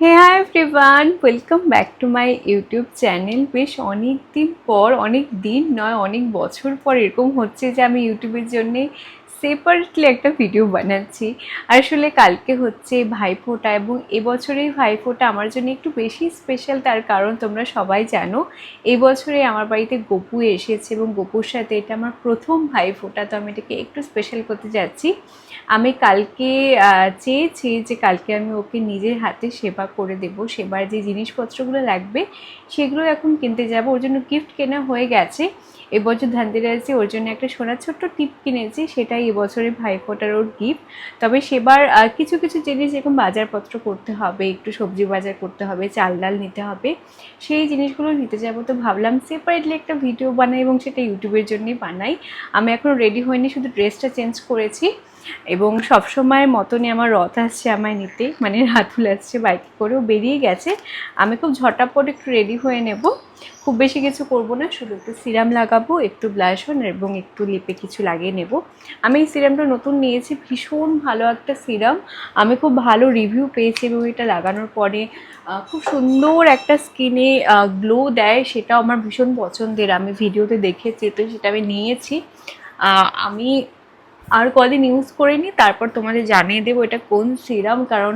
Hey hi everyone welcome back to my YouTube channel বেশ অনেক দিন পর অনেক দিন নয়, অনেক বছর পর এরকম হচ্ছে যে আমি ইউটিউবের জন্যে সেপারেটলি একটা ভিডিও বানাচ্ছি। আসলে কালকে হচ্ছে ভাইফোঁটা এবং এবছরের ভাইফোঁটা আমার জন্য একটু বেশি স্পেশাল তার কারণ তোমরা সবাই জানো, এবছরে আমার বাড়িতে গপু এসেছে এবং গপুর সাথে এটা আমার প্রথম ভাইফোঁটা, তো আমি এটাকে একটু স্পেশাল করতে যাচ্ছি। আমি কালকে চেয়েছি যে কালকে আমি ওকে নিজের হাতে সেবা করে দেব, সেবার যে জিনিসপত্রগুলো লাগবে সেগুলো এখন কিনতে যাব। ওর জন্য গিফট কেনা হয়ে গেছে। এবছর ধানতেরাসে ওর জন্য একটা সোনার ছোট্ট টিপ কিনেছি, সেটাই ভাইফোঁটার ওর গিফট তবে সেবার কিছু কিছু জিনিস যেরকম বাজারপত্র করতে হবে, একটু সবজি বাজার করতে হবে, চাল ডাল নিতে হবে। সেই জিনিসগুলো নিতে যাব। তো ভাবলাম সেপারেটলি একটা ভিডিও বানাই এবং সেটা ইউটিউবের জন্যই বানাই। আমি এখনও রেডি হইনি, শুধু ড্রেসটা চেঞ্জ করেছি। এবং সবসময় মতনই আমার রথ আসছে আমায় নিতে। মানে রাতুল আসছে বাইকে করেও বেরিয়ে গেছে। আমি খুব ঝটাপট একটু রেডি হয়ে নেব। খুব বেশি কিছু করব না, শুধু একটু সিরাম লাগাবো, একটু ব্লাশন এবং একটু লিপে কিছু লাগিয়ে নেব। আমি এই সিরামটা নতুন নিয়েছি, ভীষণ ভালো একটা সিরাম। আমি খুব ভালো রিভিউ পেয়েছি এবং এটা লাগানোর পরে খুব সুন্দর একটা স্কিনে গ্লো দেয়, সেটাও আমার ভীষণ পছন্দের। আমি ভিডিওতে দেখেছি, তো সেটা আমি নিয়েছি। আমি আর কদিন ইউজ করে করিনি তারপর তোমাদের জানিয়ে দেবো এটা কোন সিরাম কারণ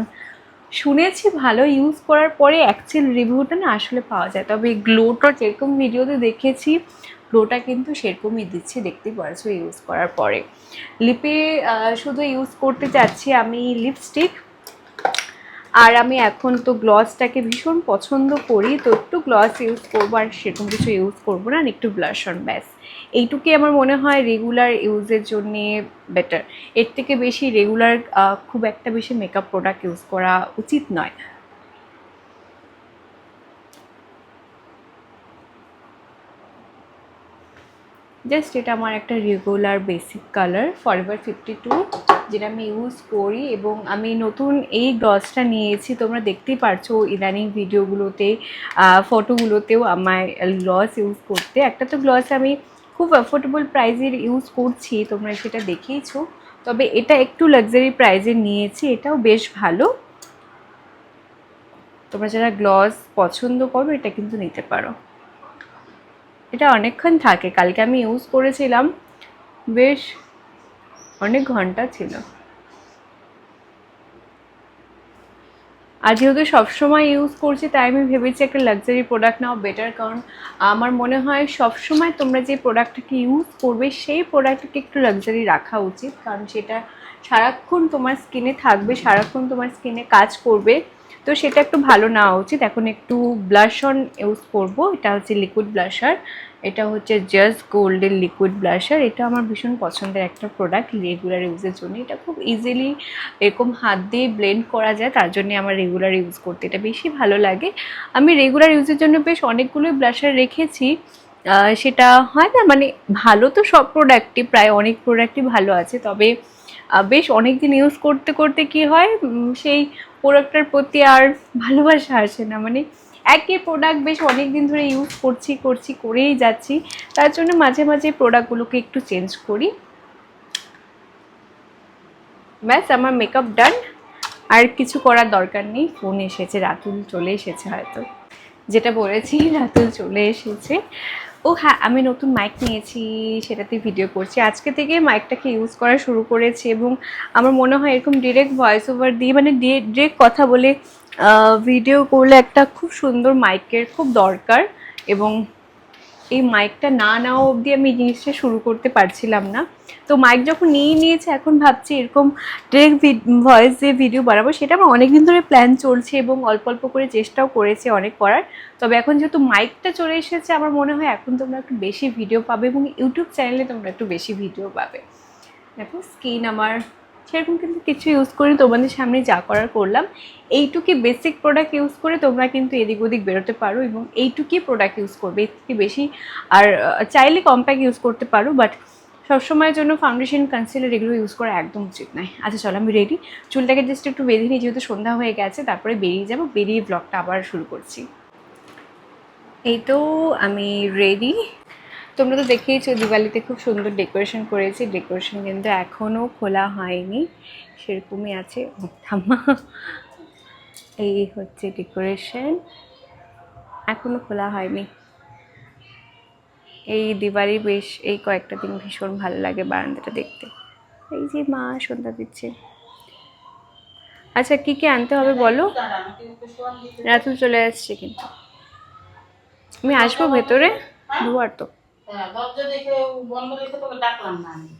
শুনেছি ভালো ইউজ করার পরে অ্যাকচুয়াল রিভিউটা না আসলে পাওয়া যায়। তবে গ্লোটা যেরকম ভিডিওতে দেখেছি গ্লোটা কিন্তু সেরকমই দিচ্ছে দেখতে পারছ ইউজ করার পরে। লিপে শুধু ইউজ করতে চাচ্ছি আমি লিপস্টিক আর আমি এখন তো গ্লসটাকে ভীষণ পছন্দ করি, তো একটু গ্লস ইউজ করব আর সেরকম কিছু ইউজ করব না একটু ব্লাশ অন ব্যাস। এইটুকুই আমার মনে হয় রেগুলার ইউজের জন্যে বেটার এর থেকে বেশি রেগুলার খুব একটা বেশি মেকআপ প্রোডাক্ট ইউজ করা উচিত নয়। জাস্ট এটা আমার একটা regular basic colour forever fifty two যেটা আমি ইউজ করি এবং আমি নতুন এই গ্লসটা নিয়েছি, তোমরা দেখতেই পারছ ইদানিং ভিডিওগুলোতে ফটোগুলোতেও আমার গ্লস ইউজ করতে। একটা তো গ্লস আমি খুব অ্যাফোর্ডেবল প্রাইজের ইউজ করছি, তোমরা সেটা দেখেইছো। তবে এটা একটু লাক্সারি প্রাইজের নিয়েছি, এটাও বেশ ভালো। তোমরা যারা গ্লস পছন্দ করো, এটা কিন্তু নিতে পারো। এটা অনেকক্ষণ থাকে, কালকে আমি ইউজ করেছিলাম, বেশ অনেক ঘণ্টা ছিল। আর যেহেতু সবসময় ইউজ করছি, তাই আমি ভেবেছি একটা লাক্সারি প্রোডাক্ট নাও বেটার কারণ আমার মনে হয় সবসময় তোমরা যে প্রোডাক্টটাকে ইউজ করবে, সেই প্রোডাক্টটাকে একটু লাক্সারি রাখা উচিত, কারণ সেটা সারাক্ষণ তোমার স্কিনে থাকবে, সারাক্ষণ তোমার স্কিনে কাজ করবে। তো সেটা একটু ভালো নেওয়া উচিত। এখন একটু ব্লাশ অন ইউজ করব, এটা হচ্ছে লিকুইড ব্লাশার এটা হচ্ছে জাস্ট গোল্ডের লিকুইড ব্লাশার এটা আমার ভীষণ পছন্দের একটা প্রোডাক্ট রেগুলার ইউজের জন্য। এটা খুব ইজিলি এরকম হাত দিয়ে ব্লেন্ড করা যায়, তার জন্য আমার রেগুলার ইউজ করতে এটা বেশি ভালো লাগে। আমি রেগুলার ইউজের জন্য বেশ অনেকগুলোই ব্লাশার রেখেছি। সেটা হয় না মানে ভালো তো সব প্রোডাক্টই প্রায় অনেক প্রোডাক্টই ভালো আছে। তবে বেশ অনেক দিন ইউজ করতে করতে কি হয়? সেই প্রোডাক্টটার প্রতি আর ভালোবাসা আসে না। মানে একই প্রোডাক্ট বেশ অনেক দিন ধরে ইউজ করছি করছি, করেই যাচ্ছি। তার জন্য মাঝে মাঝে প্রোডাক্টগুলোকে একটু চেঞ্জ করি। ব্যাস, আমার মেকআপ ডান আর কিছু করার দরকার নেই ফোন এসেছে, রাতুল চলে এসেছে হয়তো। যেটা বলেছি, রাতুল চলে এসেছে। ও হ্যাঁ আমি নতুন মাইক নিয়েছি সেটাতে ভিডিও করছি। আজকে থেকে মাইকটাকে ইউজ করা শুরু করেছি এবং আমার মনে হয় এরকম ডিরেক্ট ভয়েস ওভার দিয়ে মানে ডিরেক্ট কথা বলে ভিডিও করলে একটা খুব সুন্দর মাইকের খুব দরকার এবং এই মাইকটা না নেওয়া অবধি আমি এই জিনিসটা শুরু করতে পারছিলাম না। তো মাইক যখন নিয়ে নিয়েছে, এখন ভাবছি এরকম ডিরেক্ট ভয়েস দিয়ে ভিডিও বানাবো, সেটা আমার অনেকদিন ধরে প্ল্যান চলছে এবং অল্প অল্প করে চেষ্টাও করেছে অনেক করার। তবে এখন যেহেতু মাইকটা চলে এসেছে, আমার মনে হয় এখন তোমরা একটু বেশি ভিডিও পাবে এবং ইউটিউব চ্যানেলে তোমরা একটু বেশি ভিডিও পাবে। দেখো স্কিন আমার সেরকম কিন্তু কিছু ইউজ করি তোমাদের সামনে যা করার করলাম। এইটুকি বেসিক প্রোডাক্ট ইউজ করে তোমরা কিন্তু এদিক ওদিক বেরোতে পারো এবং এইটুকুই প্রোডাক্ট ইউজ করবে। এর থেকে বেশি আর চাইলে কম্প্যাক্ট ইউজ করতে পারো বাট সবসময়ের জন্য ফাউন্ডেশন কনসিলার এগুলো ইউজ করা একদম উচিত নয়। আচ্ছা চলো আমি রেডি চুলটাকে জাস্ট একটু বেঁধে নিই, যেহেতু সন্ধ্যা হয়ে গেছে, তারপরে বেরিয়ে যাব। বেরিয়ে ব্লগটা আবার শুরু করছি। এই তো আমি রেডি তোমরা তো দেখেইছো, দিওয়ালিতে খুব সুন্দর ডেকোরেশন করেছি। ডেকোরেশন কিন্তু এখনও খোলা হয়নি। সেরকমই আছে এই হচ্ছে ডেকোরেশন এখনও খোলা হয়নি। এই দিবারই বেশ, এই কয়েকটা দিন ভীষণ ভালো লাগে বারান্দাটা দেখতে। এই যে মা সন্ধ্যা দিচ্ছে। আচ্ছা কি কি আনতে হবে বলো? রাতুল চলে আসছে কিন্তু। আমি আসব ভেতরে? দুয়ার তো। দরজা দেখে বন্ধ রেখে তোকে ডাকলাম না আমি।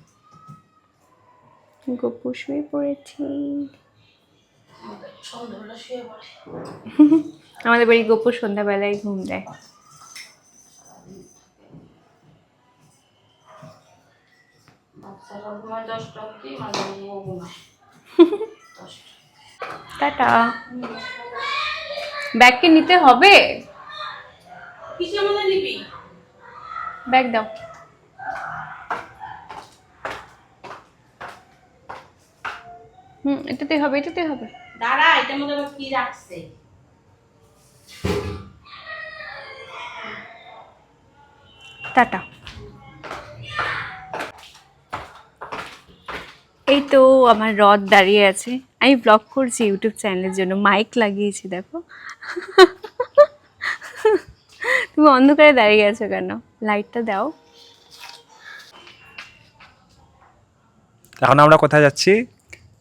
গপু শুয়ে পড়েছি। আমাদের বাড়ি গপু সন্ধ্যাবেলায় ঘুম দেয়। দশটা টাটা। ব্যাগ কি নিতে হবে? কিসে মনে নিবি? ব্যাগ দাও। হুম এটাতে হবে এটাতে হবে। দাঁড়া এটার মধ্যে আবার কি রাখছে? টাটা। এই তো আমার রথ দাঁড়িয়ে আছে। আমি ব্লগ করছি ইউটিউব চ্যানেলের জন্য। মাইক লাগিয়েছি দেখো। তুমি অন্ধকারে দাঁড়িয়ে আছো কেন? লাইটটা দাও। এখন আমরা কোথায় যাচ্ছি?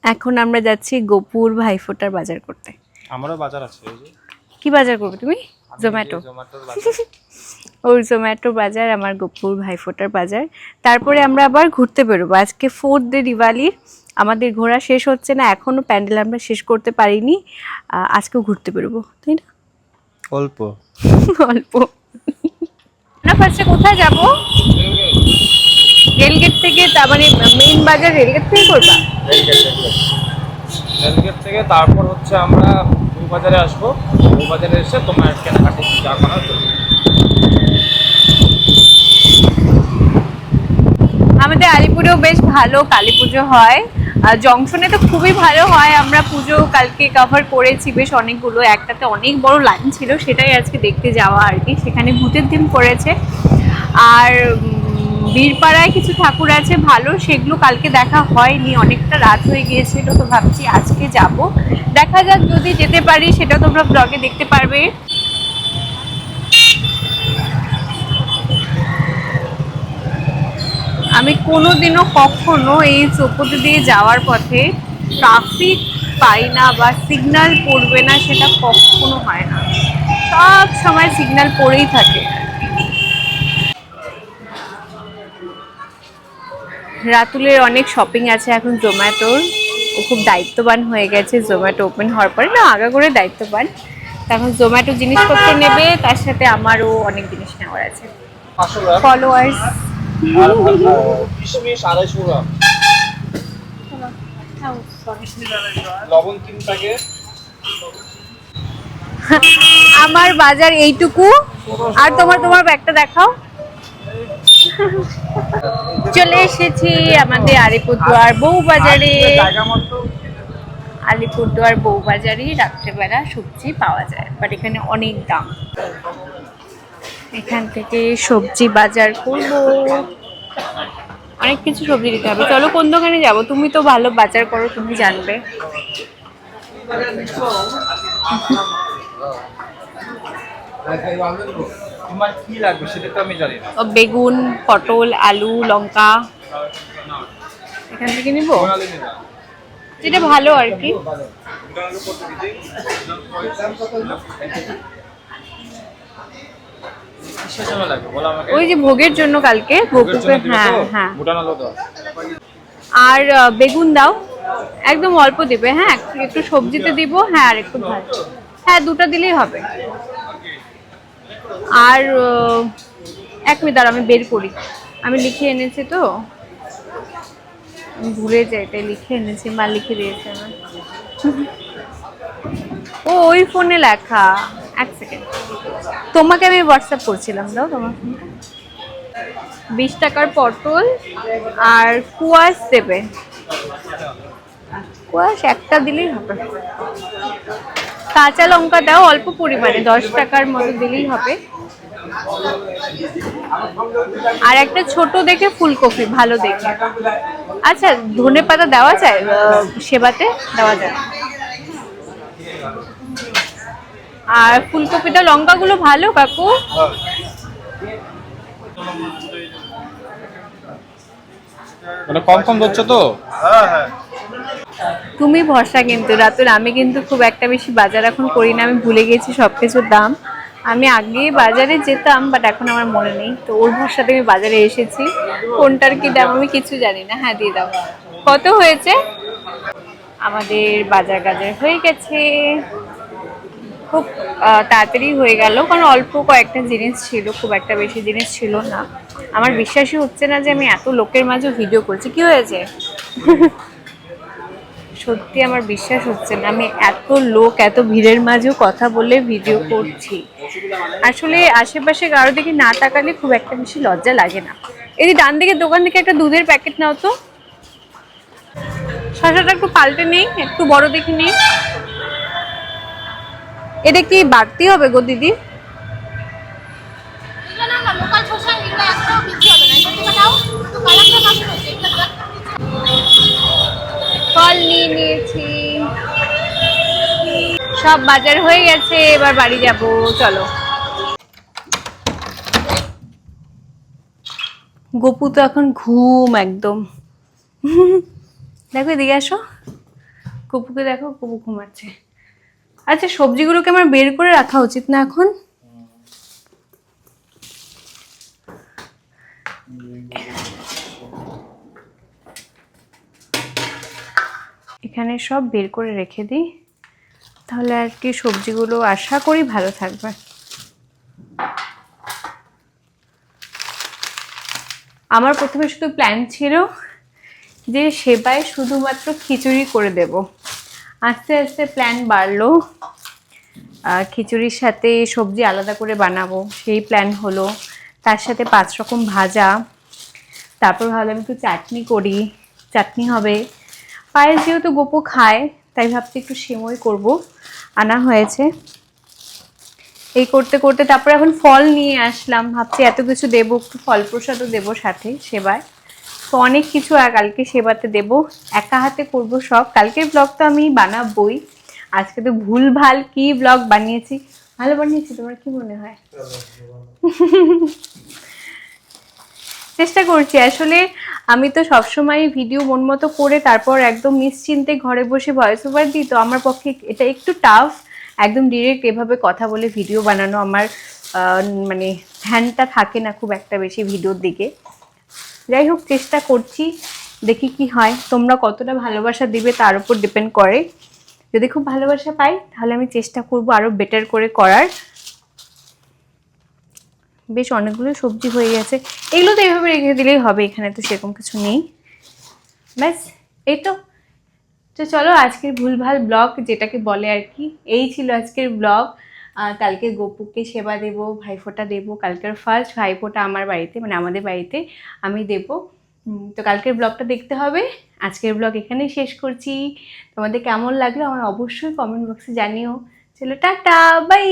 এখন আমরা যাচ্ছি গোপুর ভাইফোঁটার বাজার করতে। আমারও বাজার আছে ওই যে। কি বাজার করবে তুমি? জোম্যাটো জোম্যাটোর বাজার। ওর জোম্যাটো বাজার আমার গোপুর ভাইফোঁটার বাজার। তারপরে আমরা আবার ঘুরতে বেরোবো। আজকে ফোর্থ ডে দিওয়ালির। আমাদের ঘোরা শেষ হচ্ছে না এখনও প্যান্ডেল আমরা শেষ করতে পারিনি। আজকেও ঘুরতে বেরোবো তাই না? অল্প। অল্প। না ফার্স্টে কোথায় যাব? রেলগেট থেকে তার মানে মেইন বাজার রেলগেট থেকে করবা? রেলগেট থেকে। তারপর হচ্ছে আমরা বউবাজারে আসব। বউবাজারে এসে তোমার কেনাকাটি যা করার। আমাদের আলিপুরেও বেশ ভালো কালী পুজো হয়। জংশনে তো খুবই ভালো হয়, আমরা পুজো কালকে কভার করেছি বেশ অনেকগুলো, একটাতে অনেক বড় লাইন ছিল, সেটাই আজকে দেখতে যাওয়া আর কি, সেখানে ভূতের দিন পড়েছে। আর বীরপাড়ায় কিছু ঠাকুর আছে ভালো, সেগুলো কালকে দেখা হয়নি, অনেকটা রাত হয়ে গিয়েছিল, তো ভাবছি আজকে যাব। দেখা যাক যদি যেতে পারি, সেটা তোমরা ব্লগে দেখতে পারবে। আমি কোনোদিনও কখনো এই চৌপতি দিয়ে যাওয়ার পথে ট্রাফিক পাই না বা সিগন্যাল পড়বে না সেটা কখনো হয় না। সব সময় সিগন্যাল পড়েই থাকে। রাতুলের অনেক শপিং আছে এখন জোম্যাটোর। ও খুব দায়িত্ববান হয়ে গেছে জোম্যাটো ওপেন হওয়ার পরে। না আগা করে দায়িত্ববান। তা এখন জোম্যাটো জিনিসপত্র নেবে তার সাথে আমারও অনেক জিনিস নেওয়ার আছে। ফলোয়ার্স আমার বাজার এইটুকু। আর তোমার তোমার ব্যাগটা দেখাও। চলে এসেছি আমাদের আলিপুরদুয়ার বউ বাজারে আলিপুরদুয়ার বউ বাজারে রাত্রেবেলা সবজি পাওয়া যায় বাট এখানে অনেক দাম। এখান থেকে সবজি বাজার করব। অনেক কিছু সবজি দিতে হবে। চলো, কোন দোকানে যাব? তুমি তো ভালো বাজার করো, তুমি জানবে। বেগুন, পটল, আলু, লঙ্কা। এখান থেকে নিব? যেটা ভালো আর কি কিসের জন্য লাগবে বলো আমাকে ওই যে ভোগের জন্য কালকে। দিবে হ্যাঁ হ্যাঁ। আর বেগুন দাও। একদম অল্প দিবে হ্যাঁ? একটু- সবজিতে দিব হ্যাঁ আর একটু ভাত। হ্যাঁ দুটো দিলেই হবে। আর এক মিনিট আমি বের করি। আমি লিখে এনেছি তো। ভুলে যাই তাই লিখে এনেছি মা লিখে দিয়েছে আমার। ও ওই ফোনে লেখা। এক সেকেন্ড তোমাকে আমি হোয়াটসঅ্যাপ করছিলাম, দাও তোমার বিশ টাকার পটল আর কুয়াশ দেবে। কুয়াশ একটা দিলেই হবে। কাঁচা লঙ্কা দাও, অল্প পরিমাণে, দশ টাকার মতো দিলেই হবে। আর একটা ছোট দেখে ফুলকপি, ভালো দেখে। আচ্ছা ধনে পাতা দেওয়া যায় সেবাতে দেওয়া যায়। আর ফুলকপিটা লঙ্কাগুলো ভালো কাকু। মানে কম কম ধরছো তো? তুমি ভরসা কিন্তু রাতুল আমি কিন্তু খুব একটা বেশি বাজার এখন করি না আমি ভুলে গেছি সব কিছুর দাম। আমি আগে বাজারে যেতাম বাট এখন আমার মনে নেই। তো ওর ভরসাতে আমি বাজারে এসেছি। কোনটার কি দাম আমি কিছু জানি না। হ্যাঁ দিয়ে দাও। কত হয়েছে? আমাদের বাজার গাজার হয়ে গেছে। খুব তাড়াতাড়ি হয়ে গেল। কারণ অল্প কয়েকটা জিনিস ছিল, খুব একটা বেশি জিনিস ছিল না। আমার বিশ্বাসই হচ্ছে না যে আমি এত লোকের মাঝে ভিডিও করছি। কি হয়েছে? সত্যি আমার বিশ্বাস হচ্ছে না। আমি এত লোক, এত ভিড়ের মাঝেও কথা বলে ভিডিও করছি। আসলে আশেপাশে কারও দিকে না তাকালে খুব একটা বেশি লজ্জা লাগে না। এই যে ডান দিকে দোকান থেকে একটা দুধের প্যাকেট নাও তো। শশাটা একটু পাল্টে নেই, একটু বড় দেখে নেই। এটা কি বাড়তি হবে গো দিদি? ফল নিয়ে নিয়েছি। সব বাজার হয়ে গেছে এবার বাড়ি যাব চলো। গপু তো এখন ঘুম একদম। দেখো এদিকে আসো। গপুকে দেখো গপু ঘুমাচ্ছে। আচ্ছা সবজিগুলোকে আমার বের করে রাখা উচিত না এখন? এখানে সব বের করে রেখে দিই। তাহলে আর কি সবজিগুলো আশা করি ভালো থাকবে। আমার প্রথমে শুধু প্ল্যান ছিল যে সেবায় শুধুমাত্র খিচুড়ি করে দেব। আস্তে আস্তে প্ল্যান বাড়লো। খিচুড়ির সাথে সবজি আলাদা করে বানাবো, সেই প্ল্যান হলো। তার সাথে পাঁচ রকম ভাজা। তারপর ভাবলাম একটু চাটনি করি। চাটনি হবে। পায়েস যেহেতু গোপো খায়, তাই ভাবছি একটু সেময় করব। আনা হয়েছে। এই করতে করতে তারপর এখন ফল নিয়ে আসলাম। ভাবছি এত কিছু দেবো, একটু ফল প্রসাদও দেবো সাথে সেবায় তো অনেক কিছু কালকে সেবাতে দেব। একা হাতে করব সব। কালকের ব্লগ তো আমি বানাবই। আজকে তো ভুল ভালো কি ব্লগ বানিয়েছি? ভালো বানিয়েছি, তোমার কি মনে হয়? চেষ্টা করছি। আসলে আমি তো সবসময় ভিডিও মন মতো করে তারপর একদম নিশ্চিন্তে ঘরে বসে ভয়েস ওভার দিই, তো আমার পক্ষে এটা একটু টাফ একদম ডিরেক্ট এভাবে কথা বলে ভিডিও বানানো আমার মানে ধ্যানটা থাকে না খুব একটা বেশি ভিডিওর দিকে। যাই হোক, চেষ্টা করছি, দেখি কি হয়। তোমরা কতটা ভালোবাসা দিবে তার উপর ডিপেন্ড করে। যদি খুব ভালোবাসা পাই, তাহলে আমি চেষ্টা করব আরও বেটার করে করার। বেশ, অনেকগুলো সবজি হয়ে গেছে। এগুলো তো এইভাবে রেখে দিলেই হবে, এখানে তো সেরকম কিছু নেই। ব্যাস, এই তো। তো চলো, আজকের ভুলভাল ব্লগ যেটাকে বলে আর কি, এই ছিল আজকের ব্লগ কালকে গোপুকে সেবা দেব, ভাইফোঁটা দেব। কালকের ফার্স্ট ভাইফোঁটা আমার বাড়িতে মানে আমাদের বাড়িতে আমি দেব। তো কালকের ব্লগটা দেখতে হবে। আজকের ব্লগ এখানেই শেষ করছি। তোমাদের কেমন লাগল আমার অবশ্যই কমেন্ট বক্সে জানিও। চলো টাটা বাই